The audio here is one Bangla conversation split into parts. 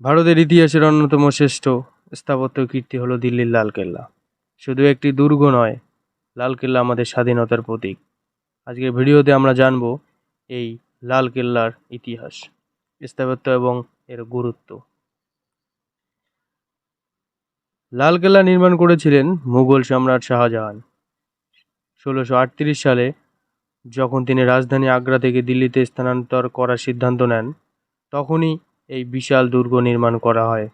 ভারতের ইতিহাসের অন্যতম শ্রেষ্ঠ স্থাপত্য কীর্তি হলো দিল্লির লালকেল্লা। শুধু একটি দুর্গ নয়, লালকেল্লা আমাদের স্বাধীনতার প্রতীক। আজকের ভিডিওতে আমরা জানব এই লালকেল্লার ইতিহাস, স্থাপত্য এবং এর গুরুত্ব। লালকেল্লা নির্মাণ করেছিলেন মুঘল সম্রাট শাহজাহান। ষোলোশো আটত্রিশ সালে যখন তিনি রাজধানী আগ্রা থেকে দিল্লিতে স্থানান্তর করার সিদ্ধান্ত নেন, তখনই এই বিশাল দুর্গ নির্মাণ করা হয়।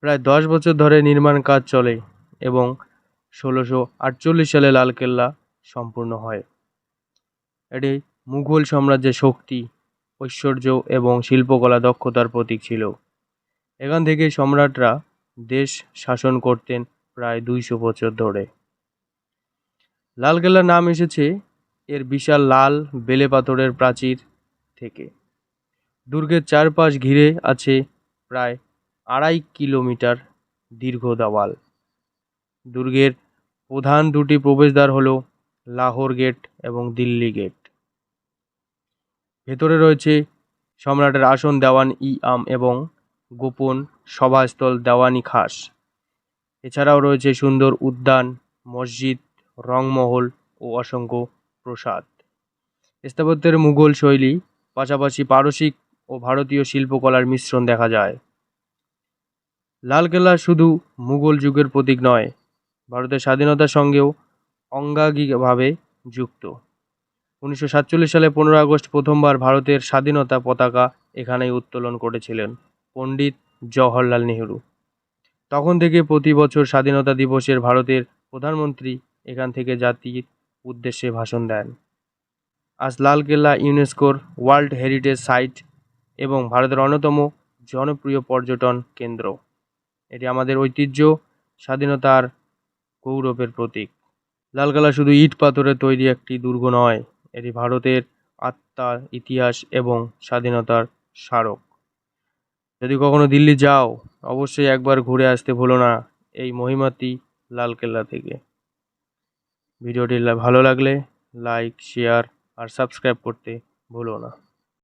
প্রায় দশ বছর ধরে নির্মাণ কাজ চলে এবং ষোলোশো আটচল্লিশ সালে লালকেল্লা সম্পূর্ণ হয়। এটি মুঘল সাম্রাজ্যের শক্তি, ঐশ্বর্য এবং শিল্পকলা দক্ষতার প্রতীক ছিল। এখান থেকে সম্রাটরা দেশ শাসন করতেন প্রায় দুইশো বছর ধরে। লালকেল্লার নাম এসেছে এর বিশাল লাল বেলে পাথরের প্রাচীর থেকে। দুর্গের চারপাশ ঘিরে আছে প্রায় আড়াই কিলোমিটার দীর্ঘ দেওয়াল। দুর্গের প্রধান দুটি প্রবেশদ্বার হল লাহোর গেট এবং দিল্লি গেট। ভেতরে রয়েছে সম্রাটের আসন দেওয়ান ই আম এবং গোপন সভাস্থল দেওয়ানি খাস। এছাড়াও রয়েছে সুন্দর উদ্যান, মসজিদ, রংমহল ও অসংখ্য প্রসাদ। স্থাপত্যের মুঘল শৈলী, পাশাপাশি পারসিক ও ভারতীয় শিল্পকলার মিশ্রণ দেখা যায়। লালকেল্লা শুধু মুঘল যুগের প্রতীক নয়, ভারতের স্বাধীনতার সঙ্গেও অঙ্গাঙ্গিভাবে যুক্ত। উনিশশো সাতচল্লিশ সালে পনেরো আগস্ট প্রথমবার ভারতের স্বাধীনতা পতাকা এখানেই উত্তোলন করেছিলেন পণ্ডিত জওহরলাল নেহরু। তখন থেকে প্রতি বছর স্বাধীনতা দিবসের ভারতের প্রধানমন্ত্রী এখান থেকে জাতির উদ্দেশ্যে ভাষণ দেন। আজ লালকেল্লা ইউনেস্কোর ওয়ার্ল্ড হেরিটেজ সাইট এবং ভারতের অন্যতম জনপ্রিয় পর্যটন কেন্দ্র। এটি আমাদের ঐতিহ্য, স্বাধীনতার গৌরবের প্রতীক। লালকেল্লা শুধু ইট পাথরের তৈরি একটি দুর্গ নয়, এটি ভারতের আত্মার ইতিহাস এবং স্বাধীনতার স্মারক। যদি কখনো দিল্লি যাও, অবশ্যই একবার ঘুরে আসতে ভুলো না এই মহিমাতি লালকেল্লা থেকে। ভিডিওটি ভালো লাগলে লাইক, শেয়ার আর সাবস্ক্রাইব করতে ভুলো না।